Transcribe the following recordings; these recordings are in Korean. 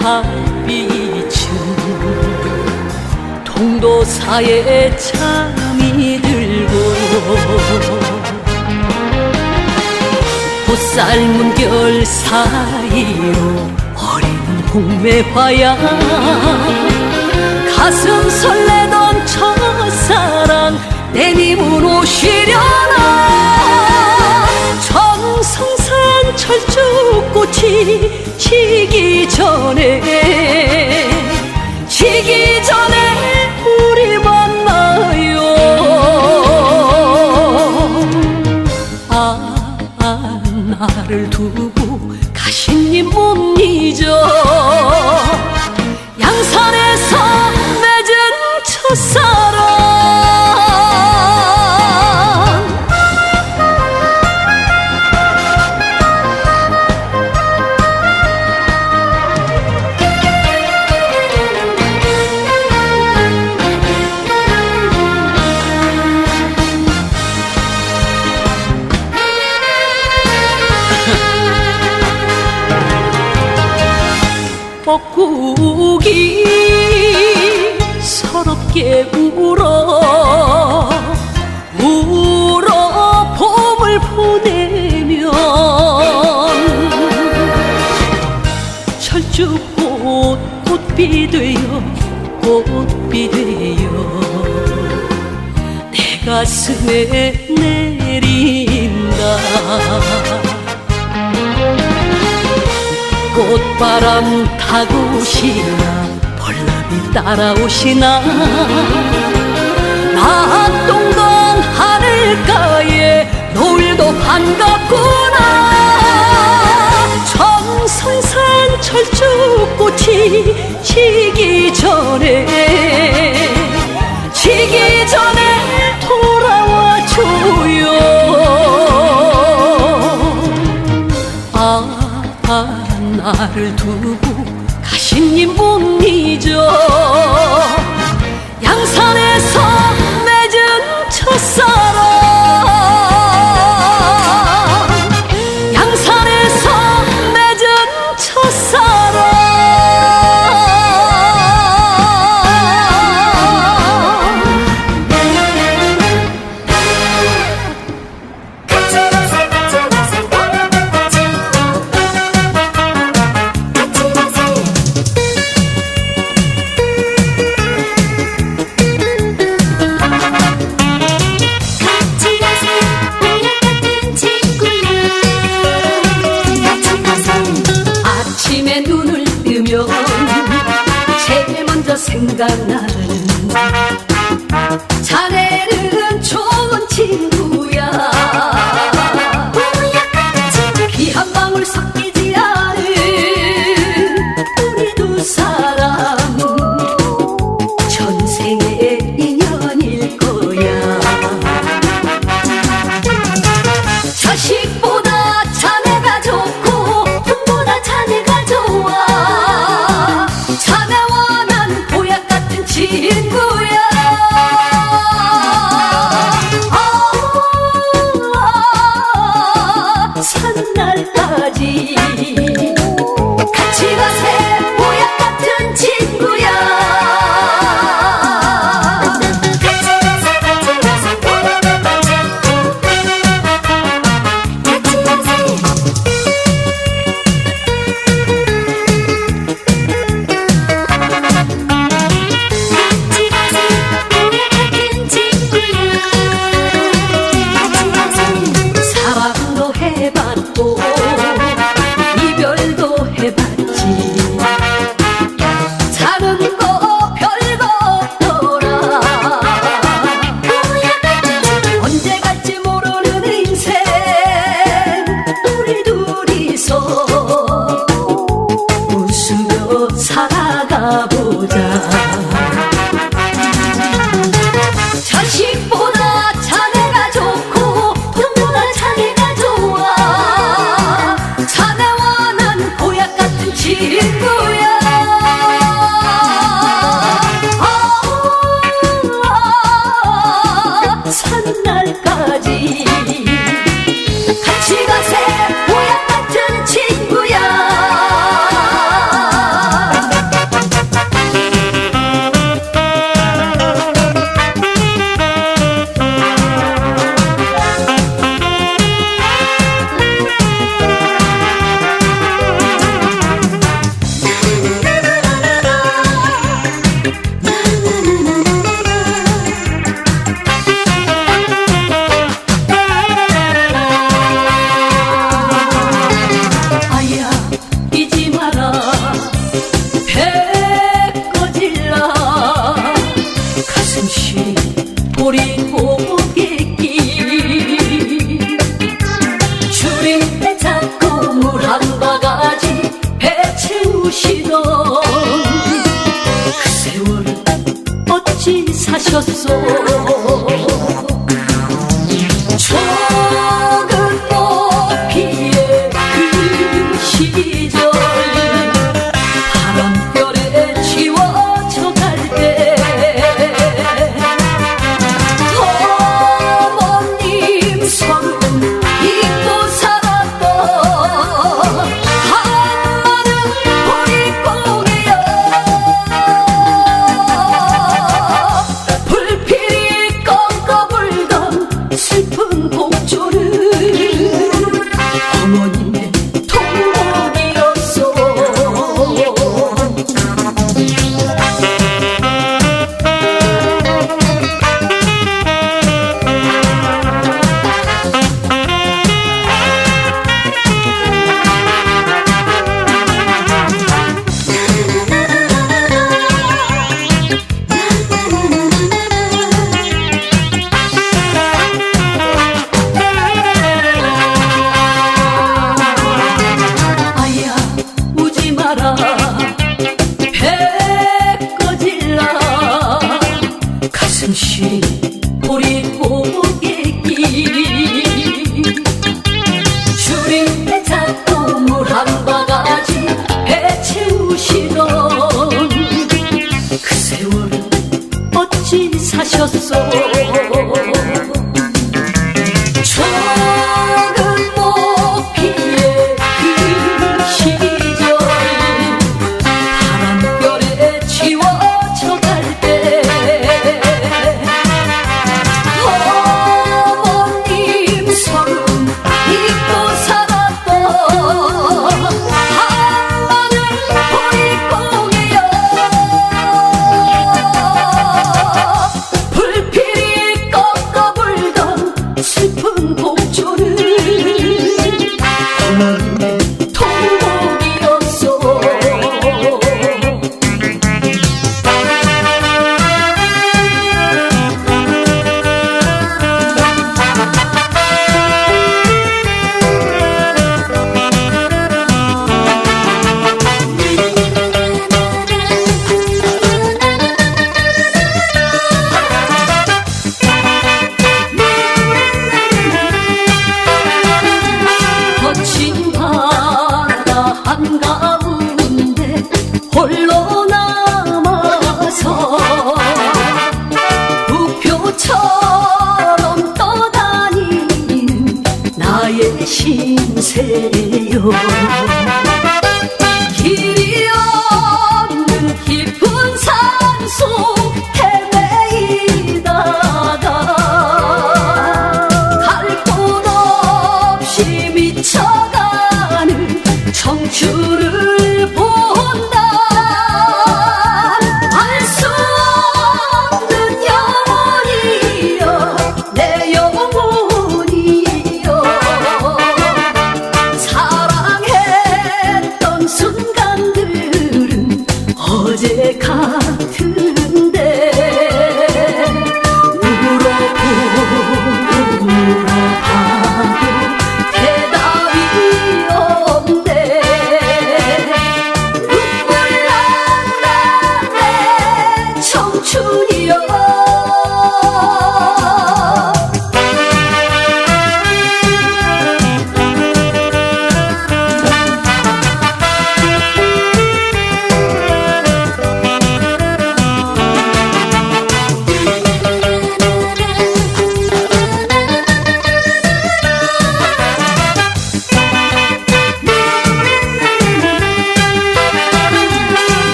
달빛은 동도사에 잠이 들고 꽃삶은 결 사이로 어린 홍매화야 가슴 설레던 첫사랑 내님은 오시려나 철쭉꽃이 지기 전에 지기 전에 우리 만나요. 아, 아 나를 두고 가신 님못 잊어 뻐꾸기 서럽게 울어 울어 봄을 보내면 철쭉꽃 꽃비 되어 꽃비 되어 내 가슴에 바람 타고 오시나 벌나비 따라오시나? 낙동강 하늘가에 노을도 반갑구나. 청성산 철쭉꽃이 지기 전에 지기 전에 먼저 생각나는. 자네는 좋은 친구 사셨소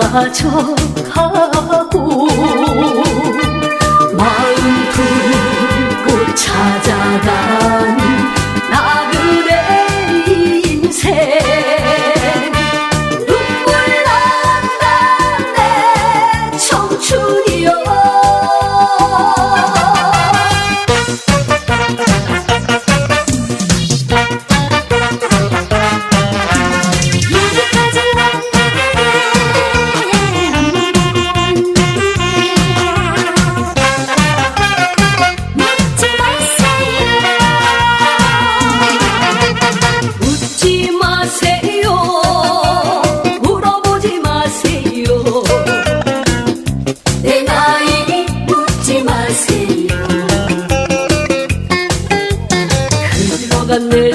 사라져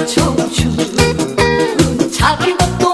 내 청춘 작은 것도